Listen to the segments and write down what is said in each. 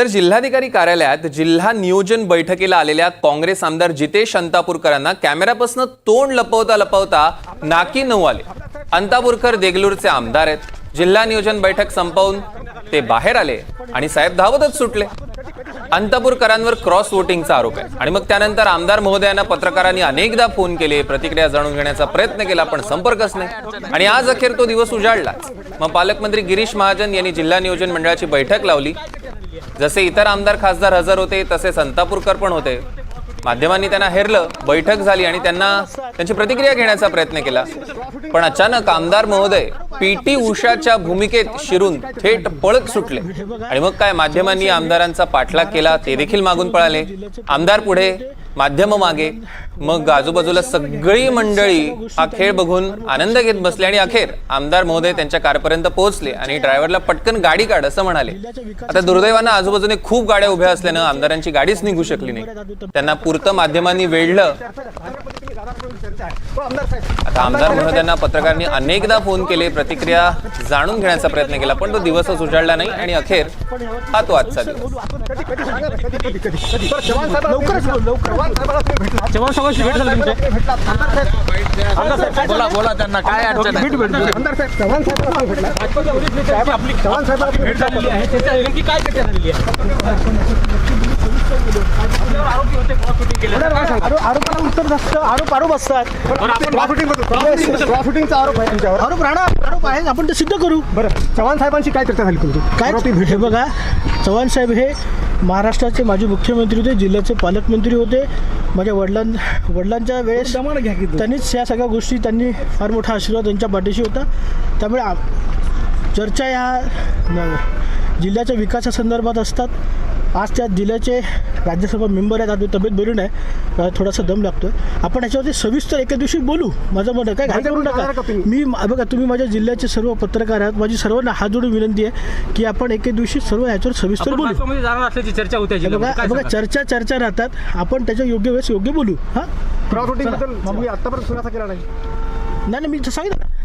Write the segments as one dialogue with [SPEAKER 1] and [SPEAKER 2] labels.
[SPEAKER 1] तर जिल्हाधिकारी कार्यालयात जिल्हा नियोजन बैठकीला आलेल्या काँग्रेस आमदार जितेश अंतापूरकरांना कॅमेऱ्यापासून तोंड लपवता लपवता नाकी नऊ आले. अंतापूरकर देगलूरचे आमदार आहेत. जिल्हा नियोजन बैठक संपवून ते बाहेर आले आणि साहेब धावतच सुटले. अंतापूरकरांवर क्रॉस वोटिंगचा आरोप आहे. आणि मग त्यानंतर आमदार महोदयांना पत्रकारांनी अनेकदा फोन केले प्रतिक्रिया जाणून घेण्याचा प्रयत्न केला पण संपर्कच नाही. आणि आज अखेर तो दिवस उजाडलाच. मग पालकमंत्री गिरीश महाजन यांनी जिल्हा नियोजन मंडळाची बैठक लावली. जसे इतर आमदार खासदार हजर होते तसे संतापूरकर पण होते. माध्यमांनी त्यांना हेरलं बैठक झाली आणि त्यांना त्यांची प्रतिक्रिया घेण्याचा प्रयत्न केला. पण अचानक आमदार महोदय पी टी उषाच्या भूमिकेत शिरून थेट पळत सुटले. आणि मग काय माध्यमांनी आमदारांचा पाठलाग केला ते देखील मागून पळाले. आमदार पुढे माध्यम मागे. मग आजूबाजूला सगळी मंडळी हा खेळ बघून आनंद घेत बसले आणि अखेर आमदार महोदय त्यांच्या कारपर्यंत पोहोचले आणि ड्रायव्हरला पटकन गाडी काढ असं म्हणाले. आता दुर्दैवानं आजूबाजूने खूप गाड्या उभ्या असल्यानं आमदारांची गाडीच निघू शकली नाही. त्यांना पुरतं माध्यमांनी वेढलं. आता आमदार महोदयांना पत्रकारांनी अनेकदा फोन केले प्रतिक्रिया जाणून घेण्याचा प्रयत्न केला पण तो दिवसच उजाडला नाही आणि अखेर हा तो आजचा
[SPEAKER 2] बोला बोला त्यांना काय अडचण आहे?
[SPEAKER 3] भेट भेट भेट झालेली आहे आरोप- आरोप असतात शूटिंगचा आरोप आहे तुमच्यावर आरोप राहणार आरोप आहे आपण ते सिद्ध करू. बरं चव्हाण साहेबांशी काय चर्चा झाली तुमची?
[SPEAKER 4] काय हे बघा चव्हाण साहेब हे महाराष्ट्राचे माजी मुख्यमंत्री होते जिल्ह्याचे पालकमंत्री होते. माझ्या वडिलां वडिलांच्या वेळेस
[SPEAKER 3] घ्या की.
[SPEAKER 4] त्यांनीच या सगळ्या गोष्टी त्यांनी फार मोठा आशीर्वाद त्यांच्या पाठीशी होता. त्यामुळे चर्चा ह्या जिल्ह्याच्या विकासासंदर्भात असतात. आज त्या जिल्ह्याचे राज्यसभा मेंबर आहेत आज तब्येत बरी नाही थोडासा दम लागतोय. आपण ह्याच्यावरती सविस्तर एका दिवशी बोलू. माझं मत आहे काय घाई करू नका? मी बघा तुम्ही माझ्या जिल्ह्याचे सर्व पत्रकार आहात माझी सर्वांना हात जोडून विनंती आहे की आपण एके दिवशी सर्व ह्याच्यावर सविस्तर बोलू.
[SPEAKER 3] असल्याची चर्चा होते
[SPEAKER 4] बघा चर्चा चर्चा राहतात. आपण त्याच्या योग्य वेळेस योग्य बोलू. हा?
[SPEAKER 3] आतापर्यंत खुलासा केला नाही.
[SPEAKER 4] नाही मी सांगितलं.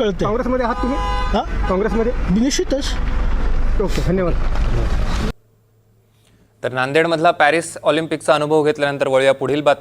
[SPEAKER 4] कळतंय.
[SPEAKER 3] काँग्रेसमध्ये आहात तुम्ही?
[SPEAKER 4] हा?
[SPEAKER 3] काँग्रेसमध्ये?
[SPEAKER 4] निश्चितच.
[SPEAKER 3] ओके धन्यवाद.
[SPEAKER 1] तर नांदेडमधला पॅरिस ऑलिम्पिकचा अनुभव घेतल्यानंतर वळूया पुढील बातमी.